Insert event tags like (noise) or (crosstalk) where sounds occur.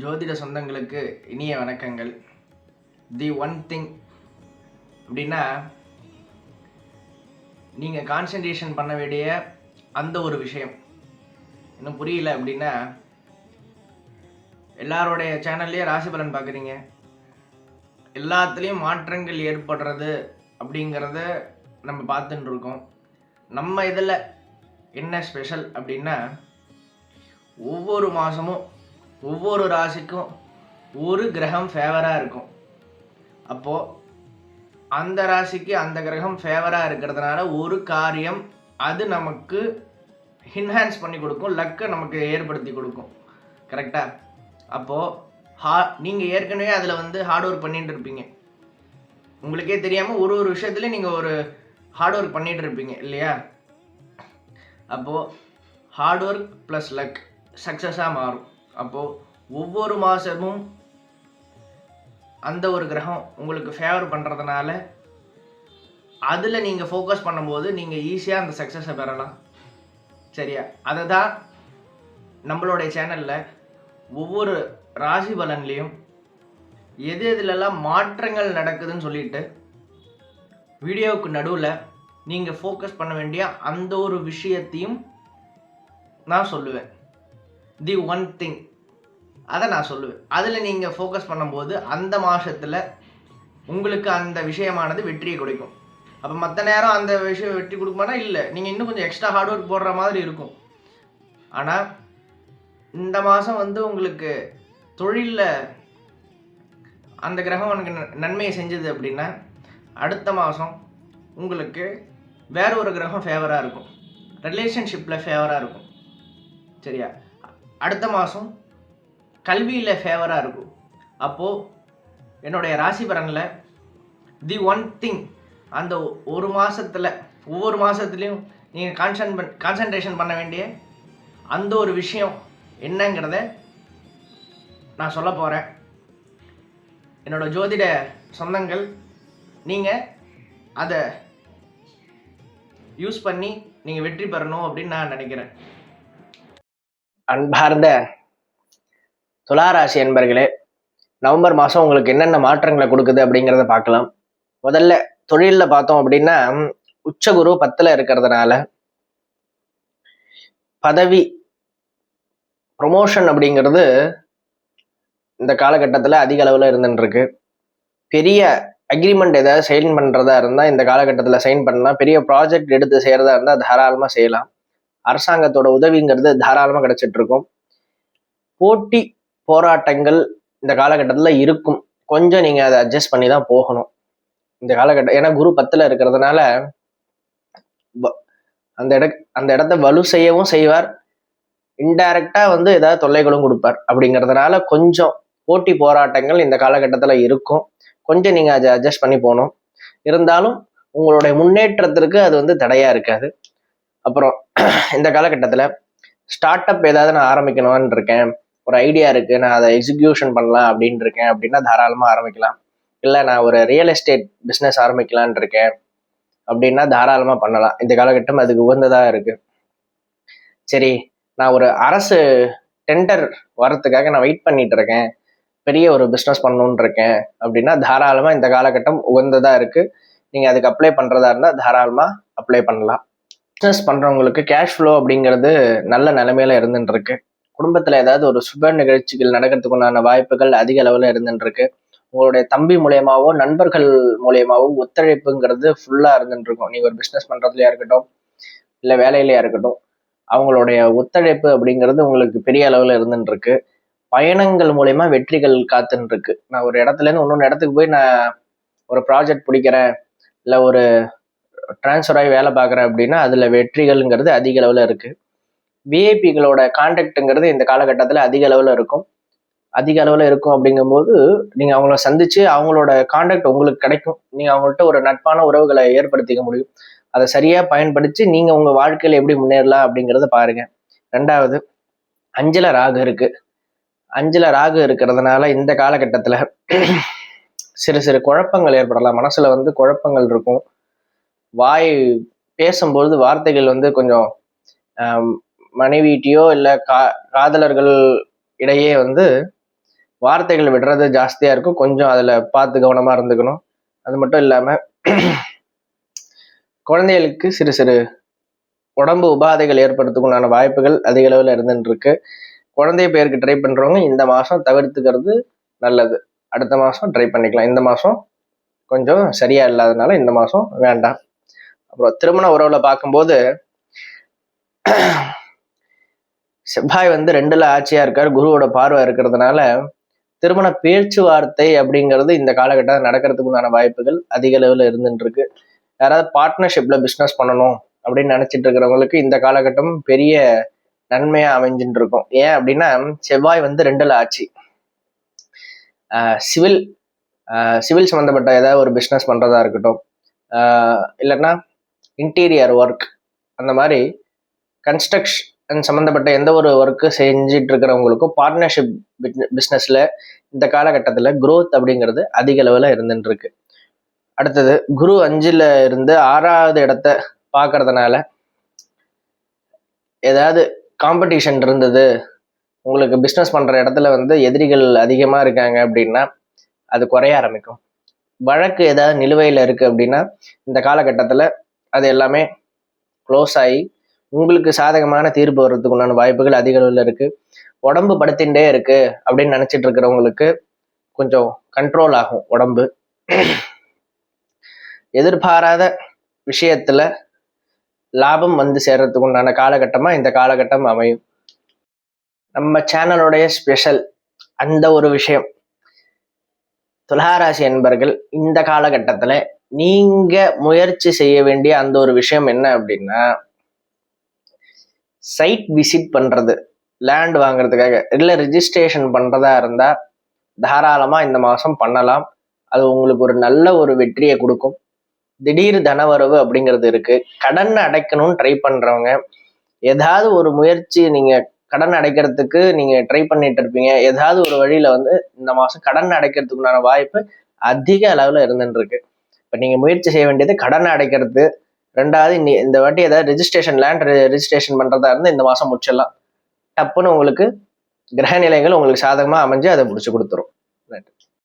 ஜோதிட சொந்தங்களுக்கு இனிய வணக்கங்கள். தி ஒன் திங் அப்படின்னா நீங்கள் கான்சன்ட்ரேஷன் பண்ண வேண்டிய அந்த ஒரு விஷயம். இன்னும் புரியல அப்படின்னா எல்லாரோடைய சேனல்லையும் ராசி பலன் பார்க்குறீங்க. எல்லாத்துலேயும் மாற்றங்கள் ஏற்படுறது அப்படிங்கிறத நம்ம பார்த்துட்டு இருக்கோம். நம்ம இதில் என்ன ஸ்பெஷல் அப்படின்னா ஒவ்வொரு மாதமும் ஒவ்வொரு ராசிக்கும் ஒரு கிரகம் ஃபேவராக இருக்கும். அப்போது அந்த ராசிக்கு அந்த கிரகம் ஃபேவராக இருக்கிறதுனால ஒரு காரியம் அது நமக்கு என்ஹான்ஸ் பண்ணி கொடுக்கும் லக்கை நமக்கு ஏற்படுத்தி கொடுக்கும். கரெக்டாக அப்போது ஹா நீங்கள் ஏற்கனவே அதில் வந்து ஹார்ட் ஒர்க் பண்ணிகிட்டு இருப்பீங்க. உங்களுக்கே தெரியாமல் ஒரு ஒரு விஷயத்துலையும் நீங்கள் ஒரு ஹார்ட் ஒர்க் பண்ணிகிட்டு இருப்பீங்க இல்லையா? அப்போது ஹார்ட் ஒர்க் ப்ளஸ் லக் சக்ஸஸாக மாறும். அப்போது ஒவ்வொரு மாதமும் அந்த ஒரு கிரகம் உங்களுக்கு ஃபேவர் பண்ணுறதுனால அதில் நீங்கள் ஃபோக்கஸ் பண்ணும்போது நீங்கள் ஈஸியாக அந்த சக்ஸஸை பெறலாம். சரியா? அதை தான் நம்மளுடைய சேனலில் ஒவ்வொரு ராசி பலன்லேயும் எது எதுலெல்லாம் மாற்றங்கள் நடக்குதுன்னு சொல்லிட்டு வீடியோவுக்கு நடுவில் நீங்கள் ஃபோக்கஸ் பண்ண வேண்டிய அந்த ஒரு விஷயத்தையும் நான் சொல்லுவேன். The one thing. அதை நான் சொல்லுவேன். அதில் நீங்கள் ஃபோக்கஸ் பண்ணும்போது அந்த மாதத்தில் உங்களுக்கு அந்த விஷயமானது வெற்றியை கொடுக்கும். அப்போ மற்ற நேரம் அந்த விஷயம் வெற்றி கொடுக்குமானா? இல்லை. நீங்கள் இன்னும் கொஞ்சம் எக்ஸ்ட்ரா ஹார்ட் ஒர்க் போடுற மாதிரி இருக்கும். ஆனால் இந்த மாதம் வந்து உங்களுக்கு தொழிலில் அந்த கிரகம் உனக்கு நன்மையை செஞ்சது அப்படின்னா அடுத்த மாதம் உங்களுக்கு வேற ஒரு கிரகம் ஃபேவராக இருக்கும். ரிலேஷன்ஷிப்பில் ஃபேவராக இருக்கும். சரியா? அடுத்த மாதம் கல்வியில் ஃபேவராக இருக்கும். அப்போது என்னுடைய ராசி பலனில் தி ஒன் திங் அந்த ஒரு மாதத்தில் ஒவ்வொரு மாதத்துலேயும் நீங்கள் கான்சன் பண் கான்சன்ட்ரேஷன் பண்ண வேண்டிய அந்த ஒரு விஷயம் என்னங்கிறத நான் சொல்ல போகிறேன் என்னோட ஜோதிட சொந்தங்கள் நீங்கள் அதை யூஸ் பண்ணி நீங்கள் வெற்றி பெறணும் அப்படின்னு நான் நினைக்கிறேன். அன்பார்ந்த துளாராசி என்பர்களே நவம்பர் மாதம் உங்களுக்கு என்னென்ன மாற்றங்களை கொடுக்குது அப்படிங்கிறத பார்க்கலாம். முதல்ல தொழிலில் பார்த்தோம் அப்படின்னா உச்சகுரு பத்தில் இருக்கிறதுனால பதவி ப்ரொமோஷன் அப்படிங்கிறது இந்த காலகட்டத்தில் அதிக அளவில் இருந்துட்டு பெரிய அக்ரிமெண்ட் ஏதாவது சைன் பண்ணுறதா இருந்தால் இந்த காலகட்டத்தில் சைன் பண்ணலாம். பெரிய ப்ராஜெக்ட் எடுத்து செய்கிறதா இருந்தால் தாராளமாக செய்யலாம். அரசாங்கத்தோட உதவிங்கிறது தாராளமாக கிடைச்சிட்டு இருக்கும் போட்டி போராட்டங்கள் இந்த காலகட்டத்தில் இருக்கும். கொஞ்சம் நீங்கள் அதை அட்ஜஸ்ட் பண்ணி தான் போகணும். இந்த காலகட்டம் ஏன்னா குரு பத்தில் இருக்கிறதுனால வ- அந்த இட அந்த இடத்த வலு செய்யவும் செய்வார். இன்டைரக்டா வந்து ஏதாவது தொல்லைகளும் கொடுப்பார். அப்படிங்கிறதுனால கொஞ்சம் போட்டி போராட்டங்கள் இந்த காலகட்டத்தில் இருக்கும். கொஞ்சம் நீங்கள் அதை அட்ஜஸ்ட் பண்ணி போகணும். இருந்தாலும் உங்களுடைய முன்னேற்றத்திற்கு அது வந்து தடையாக இருக்காது. அப்புறம் (clears throat) இந்த காலகட்டத்தில் ஸ்டார்ட் அப் ஏதாவது நான் ஆரம்பிக்கணும்னு இருக்கேன் ஒரு ஐடியா இருக்குது நான் அதை எக்ஸிக்யூஷன் பண்ணலாம் அப்படின்னு இருக்கேன் அப்படின்னா தாராளமாக ஆரம்பிக்கலாம். இல்லை நான் ஒரு ரியல் எஸ்டேட் பிஸ்னஸ் ஆரம்பிக்கலான் இருக்கேன் அப்படின்னா தாராளமாக பண்ணலாம். இந்த காலகட்டம் அதுக்கு உகந்ததாக இருக்குது சரி நான் ஒரு அரசு டெண்டர் வரத்துக்காக நான் வெயிட் பண்ணிட்டு இருக்கேன் பெரிய ஒரு பிஸ்னஸ் பண்ணணுன்னு இருக்கேன் அப்படின்னா தாராளமாக இந்த காலகட்டம் உகந்ததாக இருக்குது நீங்கள் அதுக்கு அப்ளை பண்ணுறதா இருந்தால் தாராளமாக அப்ளை பண்ணலாம். பிஸ்னஸ் பண்ணுறவங்களுக்கு கேஷ் ஃப்ளோ அப்படிங்கிறது நல்ல நிலைமையில இருந்துருக்கு குடும்பத்தில் ஏதாவது ஒரு சுப நிகழ்ச்சிகள் நடக்கிறதுக்கு உண்டான வாய்ப்புகள் அதிக அளவில் இருந்துட்டு உங்களுடைய தம்பி மூலியமாவோ நண்பர்கள் மூலியமாகவோ ஒத்துழைப்புங்கிறது ஃபுல்லாக இருந்துருக்கும் நீங்கள் ஒரு பிஸ்னஸ் பண்ணுறதுலையா இருக்கட்டும் இல்லை வேலையிலையா இருக்கட்டும் அவங்களுடைய ஒத்துழைப்பு அப்படிங்கிறது உங்களுக்கு பெரிய அளவில் இருந்துட்டுருக்கு. பயணங்கள் மூலயமா வெற்றிகள் காத்துன்னு இருக்கு நான் ஒரு இடத்துல இருந்து இன்னொன்று இடத்துக்கு போய் நான் ஒரு ப்ராஜெக்ட் பிடிக்கிறேன் இல்லை ஒரு ட்ரான்ஸ்ஃபர் ஆகி வேலை பார்க்குறேன் அப்படின்னா அதில் வெற்றிகள்ங்கிறது அதிக அளவில் இருக்குது விஐபிகளோட கான்டாக்ட்டுங்கிறது இந்த காலகட்டத்தில் அதிக அளவில் இருக்கும். அதிக அளவில் இருக்கும் அப்படிங்கும்போது நீங்கள் அவங்கள சந்தித்து அவங்களோட காண்டாக்ட் உங்களுக்கு கிடைக்கும். நீங்கள் அவங்கள்ட்ட ஒரு நட்பான உறவுகளை ஏற்படுத்திக்க முடியும். அதை சரியாக பயன்படுத்தி நீங்கள் உங்கள் வாழ்க்கையில் எப்படி முன்னேறலாம் அப்படிங்கிறத பாருங்க. ரெண்டாவது அஞ்சல ராகு இருக்குது அஞ்சல ராகு இருக்கிறதுனால இந்த காலகட்டத்தில் சிறு சிறு குழப்பங்கள் ஏற்படலாம். மனசில் வந்து குழப்பங்கள் இருக்கும். வாய் பேசும்பொழுது வார்த்தைகள் வந்து கொஞ்சம் மனைவிட்டியோ இல்லை கா காதலர்கள் இடையே வந்து வார்த்தைகள் விடுறது ஜாஸ்தியாக இருக்கும். கொஞ்சம் அதில் பார்த்து கவனமாக இருந்துக்கணும். அது மட்டும் இல்லாமல் (clears throat) குழந்தைகளுக்கு சிறு சிறு உடம்பு உபாதைகள் ஏற்படுறதுக்குண்டான வாய்ப்புகள் அதிக அளவில் குழந்தைய குழந்தை பேருக்கு ட்ரை பண்ணுறவங்க இந்த மாதம் தவிர்த்துக்கிறது நல்லது. அடுத்த மாதம் ட்ரை பண்ணிக்கலாம். இந்த மாதம் கொஞ்சம் சரியாக இல்லாதனால இந்த மாதம் வேண்டாம். அப்புறம் திருமண உறவுல பார்க்கும்போது செவ்வாய் வந்து ரெண்டுல ஆட்சியா இருக்கார் குருவோட பார்வை இருக்கிறதுனால திருமண பேச்சுவார்த்தை அப்படிங்கிறது இந்த காலகட்டம் நடக்கிறதுக்கு உண்டான வாய்ப்புகள் அதிக அளவில் இருந்துட்டு இருக்கு யாராவது பார்ட்னர்ஷிப்ல பிஸ்னஸ் பண்ணணும் அப்படின்னு நினைச்சிட்டு இருக்கிறவங்களுக்கு இந்த காலகட்டம் பெரிய நன்மையா அமைஞ்சுட்டு இருக்கும் ஏன் அப்படின்னா செவ்வாய் வந்து ரெண்டுல ஆட்சி. சிவில் சிவில் சம்மந்தப்பட்ட ஏதாவது ஒரு பிஸ்னஸ் பண்ணுறதா இருக்கட்டும். இல்லைன்னா இன்டீரியர் ஒர்க் அந்த மாதிரி கன்ஸ்ட்ரக்ஷன் சம்மந்தப்பட்ட எந்த ஒரு ஒர்க்கு செஞ்சிட்டு இருக்கிறவங்களுக்கும் பார்ட்னர்ஷிப் பிஸ்னஸில் இந்த காலகட்டத்தில் க்ரோத் அப்படிங்கிறது அதிக அளவில் இருந்துட்டுருக்கு அடுத்தது குரு அஞ்சில் இருந்து ஆறாவது இடத்த பார்க்கறதுனால ஏதாவது காம்படிஷன் இருந்தது உங்களுக்கு பிஸ்னஸ் பண்ணுற இடத்துல வந்து எதிரிகள் அதிகமாக இருக்காங்க அப்படின்னா அது குறைய ஆரம்பிக்கும். வழக்கு ஏதாவது நிலுவையில் இருக்குது அப்படின்னா இந்த காலகட்டத்தில் அது எல்லாமே க்ளோஸ் ஆகி உங்களுக்கு சாதகமான தீர்ப்பு வர்றதுக்கு உண்டான வாய்ப்புகள் அதிக அளவில் இருக்குது உடம்பு படுத்தின்றே இருக்குது அப்படின்னு நினச்சிட்டு இருக்கிறவங்களுக்கு கொஞ்சம் கண்ட்ரோல் ஆகும் உடம்பு. எதிர்பாராத விஷயத்தில் லாபம் வந்து சேர்றதுக்கு உண்டான காலகட்டமாக இந்த காலகட்டம் அமையும். நம்ம சேனலுடைய ஸ்பெஷல் அந்த ஒரு விஷயம் துளாராசி என்பர்கள் இந்த காலகட்டத்தில் நீங்க முயற்சி செய்ய வேண்டிய அந்த ஒரு விஷயம் என்ன அப்படின்னா சைட் விசிட் பண்றது லேண்ட் வாங்குறதுக்காக. இல்லை ரிஜிஸ்ட்ரேஷன் பண்றதா இருந்தா தாராளமா இந்த மாசம் பண்ணலாம். அது உங்களுக்கு ஒரு நல்ல ஒரு வெற்றியை கொடுக்கும். திடீர் தனவரவு அப்படிங்கிறது இருக்கு. கடன் அடைக்கணும்னு ட்ரை பண்றவங்க ஏதாவது ஒரு முயற்சி நீங்க கடன் அடைக்கிறதுக்கு நீங்க ட்ரை பண்ணிட்டு இருப்பீங்க. ஏதாவது ஒரு வழியில வந்து இந்த மாசம் கடன் அடைக்கிறதுக்குண்டான வாய்ப்பு அதிக அளவுல இருந்துருக்கு இப்போ இப்ப நீங்க முயற்சி செய்ய வேண்டியது கடன் அடைக்கிறது. ரெண்டாவது இந்த வாட்டி ஏதாவது ரெஜிஸ்ட்ரேஷன் லேண்ட் ரெஜிஸ்ட்ரேஷன் பண்றதா இருந்தால் இந்த மாசம் முடிச்சிடலாம். டப்புன்னு உங்களுக்கு கிரக நிலைகள் உங்களுக்கு சாதகமா அமைஞ்சு அதை முடிச்சு கொடுத்துரும்.